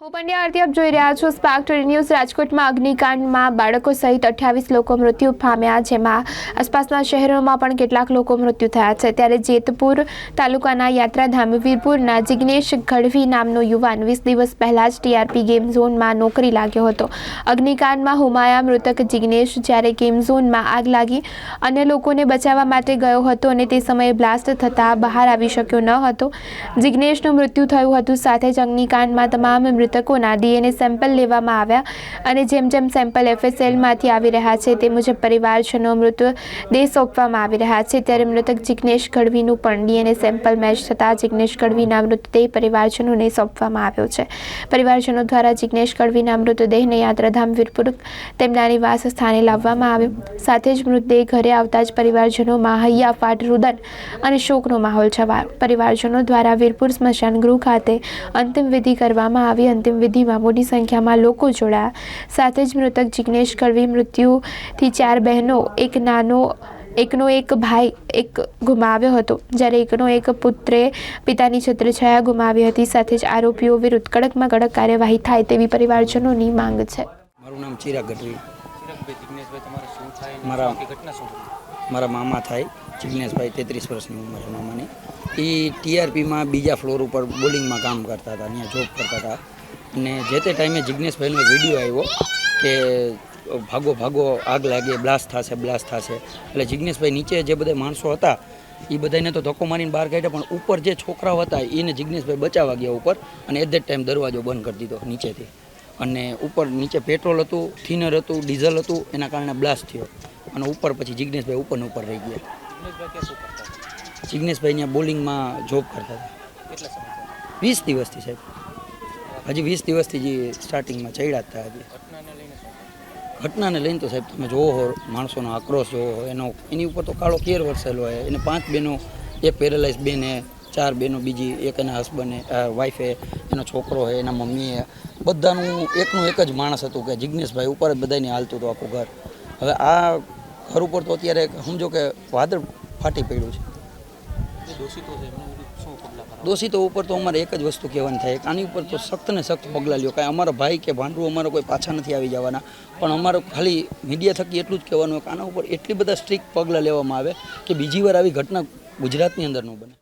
હું પંડ્યા આરતી આપ જોઈ રહ્યા છો સ્પાર્ક ન્યૂઝ રાજકોટમાં અગ્નિકાંડમાં બાળકો સહિત અઠ્યાવીસ લોકો મૃત્યુ પામ્યા, જેમાં આસપાસના શહેરોમાં પણ કેટલાક લોકો મૃત્યુ થયા છે. ત્યારે જેતપુર તાલુકાના યાત્રાધામ વીરપુરના જિગ્નેશ ગઢવી નામનો યુવાન વીસ દિવસ પહેલાં જ ટીઆરપી ગેમ ઝોનમાં નોકરી લાગ્યો હતો. અગ્નિકાંડમાં હુમાયા મૃતક જિગ્નેશ જ્યારે ગેમ ઝોનમાં આગ લાગી અન્ય લોકોને બચાવવા માટે ગયો હતો અને તે સમયે બ્લાસ્ટ થતાં બહાર આવી શક્યો ન હતો. જિગ્નેશનું મૃત્યુ થયું હતું. સાથે જ અગ્નિકાંડમાં તમામ મૃતકોના ડીએનએ સેમ્પલ લેવામાં આવ્યા અને જેમ જેમ સેમ્પલ એફએસએલમાંથી આવી રહ્યા છે તે મુજબ પરિવારજનો મૃતદેહ સોંપવામાં આવી રહ્યા છે. ત્યારે મૃતક જિગ્નેશ ગઢવીનું પણ ડીએનએ સેમ્પલ મેચ થતાં જિગ્નેશ ગઢવીના મૃતદેહ પરિવારજનોને સોંપવામાં આવ્યો છે. પરિવારજનો દ્વારા જિગ્નેશ ગઢવીના મૃતદેહને યાત્રાધામ વીરપુર તેમના નિવાસ સ્થાને લાવવામાં આવ્યો. સાથે જ મૃતદેહ ઘરે આવતા જ પરિવારજનોમાં હૈયાફાટ રુદન અને શોકનો માહોલ છવાયો. પરિવારજનો દ્વારા વીરપુર સ્મશાન ગૃહ ખાતે અંતિમ વિધિ કરવામાં આવી અંતિમ વિધિમાં મોટી સંખ્યામાં લોકો જોડાયા. સાથે જ મૃતક જિગ્નેશ કડવી મૃત્યુથી ચાર બહેનો એક નાનો એકનો એક ભાઈ એક ગુમાવ્યો હતો. જ્યારે એકનો એક પુત્રે પિતાની છત્રછાયા ગુમાવી હતી સાથે જ આરોપીઓ વિરુદ્ધ કડકમાં કડક કાર્યવાહી થાય તેવી પરિવારજનોની માંગ છે. મારું નામ ચિરાગ ગઢવી. મારા- મામા થાય. જિજ્ઞેશભાઈ તેત્રીસ વર્ષની ઉંમર છે મામાની. એ ટીઆરપીમાં બીજા ફ્લોર ઉપર બોલિંગમાં કામ કરતા હતા ત્યાં જોબ કરતા હતા. અને જે તે ટાઈમે જિજ્ઞેશભાઈનો વીડિયો આવ્યો કે ભાગો ભાગો આગ લાગે બ્લાસ્ટ થશે બ્લાસ્ટ થશે. એટલે જિજ્ઞેશભાઈ નીચે જે બધા માણસો હતા એ બધાને તો ધક્કો મારીને બહાર કાઢ્યા પણ ઉપર જે છોકરાઓ હતા એને જિજ્ઞેશભાઈ બચાવવા ગયા ઉપર અને એટ ધેટ ટાઈમ દરવાજો બંધ કરી દીધો નીચેથી. અને ઉપર નીચે પેટ્રોલ હતું થિનર હતું ડીઝલ હતું એના કારણે બ્લાસ્ટ થયો. અને ઉપર પછી જિજ્ઞેશભાઈ ઉપર ઉપર રહી ગયા? જિજ્ઞેશભાઈ ત્યાં બોલિંગમાં જોબ કરતા હતા? વીસ દિવસથી સાહેબ. હજી વીસ દિવસથી જે સ્ટાર્ટિંગમાં ચડ્યા હતા હજી. ઘટનાને લઈને ઘટનાને લઈને તો સાહેબ તમે જોવો હો, માણસોનો આક્રોશ જોવો હો, એનો એની ઉપર તો કાળો કેર વરસેલો હોય. એને પાંચ બહેનો, એક પેરેલાઇઝ બેન હે, ચાર બહેનો, બીજી એક એના હસબન્ડે વાઈફે એનો છોકરો હે, એના મમ્મીએ બધાનું એકનું એક જ માણસ હતું કે જિજ્ઞેશભાઈ ઉપર જ બધાને હાલતું હતું આખું ઘર. હવે આ ઘર ઉપર તો અત્યારે સમજો કે વાદળ ફાટી પડ્યું છે. દોષિતો છે ભરવા દોષિતો ઉપર તો અમારે એક જ વસ્તુ કહેવાની થાય. આની ઉપર તો સખ્ત ને સખ્ત પગલાં લ્યો. કાંઈ અમારા ભાઈ કે ભાંડરું અમારા કોઈ પાછા નથી આવી જવાના. પણ અમારે ખાલી મીડિયા થકી એટલું જ કહેવાનું કે આના ઉપર એટલી બધા સ્ટ્રિક્ટ પગલાં લેવામાં આવે કે બીજી વાર આવી ઘટના ગુજરાતની અંદર ન બને.